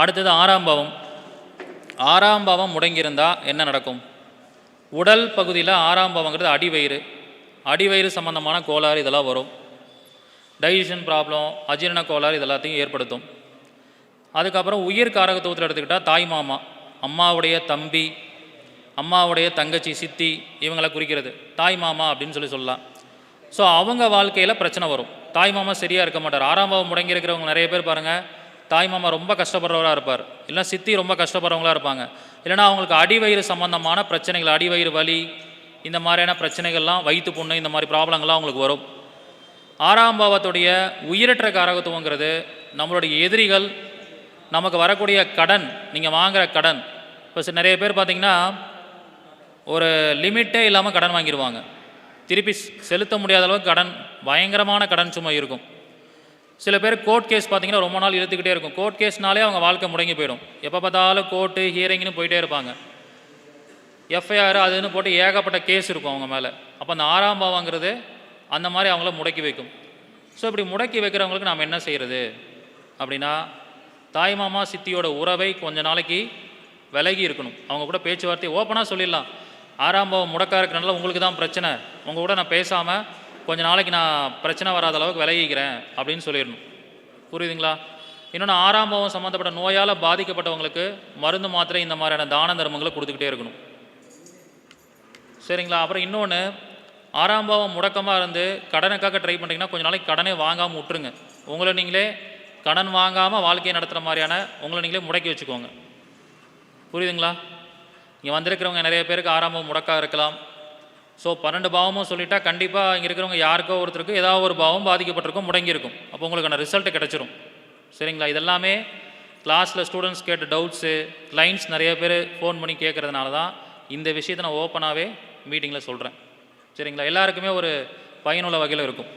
அடுத்தது ஆறாம் பாவம். ஆறாம் பாவம் முடங்கியிருந்தால் என்ன நடக்கும்? உடல் பகுதியில் ஆறாம் பாவங்கிறது அடிவயிறு. அடிவயிறு சம்பந்தமான கோளாறு இதெல்லாம் வரும். டைஜஷன் ப்ராப்ளம் அஜீரண கோளாறு இது எல்லாத்தையும் ஏற்படுத்தும். அதுக்கப்புறம் உயிர் காரகத்துவத்தில் எடுத்துக்கிட்டால் தாய் மாமா அம்மாவுடைய தம்பி அம்மாவுடைய தங்கச்சி சித்தி இவங்களை குறிக்கிறது. தாய் மாமா அப்படின்னு சொல்லி சொல்லலாம். ஸோ அவங்க வாழ்க்கையில் பிரச்சனை வரும். தாய் மாமா சரியாக இருக்க மாட்டார். ஆறாம் பாவம் முடங்கி இருக்கிறவங்க நிறைய பேர் பாருங்கள் தாய் மாமா ரொம்ப கஷ்டப்படுறவராக இருப்பார். இல்லைனா சித்தி ரொம்ப கஷ்டப்படுறவங்களா இருப்பாங்க. இல்லைன்னா அவங்களுக்கு அடிவயிறு சம்பந்தமான பிரச்சனைகள் அடிவயிறு வலி இந்த மாதிரியான பிரச்சனைகள்லாம் வயிற்று புண்ணு இந்த மாதிரி ப்ராப்ளங்கள்லாம் அவங்களுக்கு வரும். ஆறாம் பாவத்துடைய உயிரற்ற காரகத்துவங்கிறது நம்மளுடைய எதிரிகள் நமக்கு வரக்கூடிய கடன் நீங்கள் வாங்குகிற கடன். இப்போ நிறைய பேர் பார்த்தீங்கன்னா ஒரு லிமிட்டே இல்லாமல் கடன் வாங்கிடுவாங்க திருப்பி செலுத்த முடியாத அளவுக்கு கடன் பயங்கரமான கடன் சுமை இருக்கும். சில பேர் கோர்ட் கேஸ் பார்த்தீங்கன்னா ரொம்ப நாள் இழுத்துக்கிட்டே இருக்கும். கோர்ட் கேஸ்னாலே அவங்க வாழ்க்கை முடங்கி போயிடும். எப்போ பார்த்தாலும் கோர்ட்டு ஹியரிங்னு போயிட்டே இருப்பாங்க. எஃப்ஐஆர் அதுன்னு போட்டு ஏகப்பட்ட கேஸ் இருக்கும் அவங்க மேலே. அப்போ அந்த ஆறாம் பாவங்கிறது அந்த மாதிரி அவங்கள முடக்கி வைக்கும். ஸோ இப்படி முடக்கி வைக்கிறவங்களுக்கு நாம் என்ன செய்கிறது அப்படின்னா தாய் மாமா சித்தியோட உறவை கொஞ்ச நாளைக்கு விலகி இருக்கணும். அவங்க கூட பேச்சுவார்த்தை ஓப்பனாக சொல்லிடலாம். ஆறாம் பாவம் முடக்கா இருக்கிறனால உங்களுக்கு தான் பிரச்சனை. உங்கள் கூட நான் பேசாமல் கொஞ்ச நாளைக்கு நான் பிரச்சனை வராத அளவுக்கு விலகிக்கிறேன் அப்படின்னு சொல்லிடணும். புரியுதுங்களா? இன்னொன்று ஆறாம் பாவம் சம்மந்தப்பட்ட நோயால் பாதிக்கப்பட்டவங்களுக்கு மருந்து மாத்திரை இந்த மாதிரியான தான தர்மங்களை கொடுத்துக்கிட்டே இருக்கணும். சரிங்களா? அப்புறம் இன்னொன்று ஆறாம் பாவம் முடக்கமாக இருந்து கடனுக்காக ட்ரை பண்ணுறீங்கன்னா கொஞ்ச நாளைக்கு கடனே வாங்காமல் விட்டுருங்க. உங்களை நீங்களே கடன் வாங்காமல் வாழ்க்கையை நடத்துகிற மாதிரியான உங்களை நீங்களே முடக்கி வச்சுக்கோங்க. புரியுதுங்களா? இங்கே வந்திருக்கிறவங்க நிறைய பேருக்கு ஆறாம் பாவம் முடக்கா இருக்கலாம். ஸோ பன்னெண்டு பாவமும் சொல்லிட்டா கண்டிப்பாக இங்கே இருக்கிறவங்க யாருக்கோ ஒருத்தருக்கு ஏதாவது ஒரு பாவம் பாதிக்கப்பட்டிருக்கும் முடங்கியிருக்கும். அப்போ உங்களுக்கான ரிசல்ட்டு கிடச்சிரும். சரிங்களா? இதெல்லாமே கிளாஸில் ஸ்டூடெண்ட்ஸ் கேட்ட டவுட்ஸு கிளைண்ட்ஸ் நிறைய பேர் ஃபோன் பண்ணி கேட்குறதுனால தான் இந்த விஷயத்தை நான் ஓப்பனாகவே மீட்டிங்கில் சொல்கிறேன் சரிங்களா? எல்லாருக்குமே ஒரு பயனுள்ள வகையில் இருக்கும்.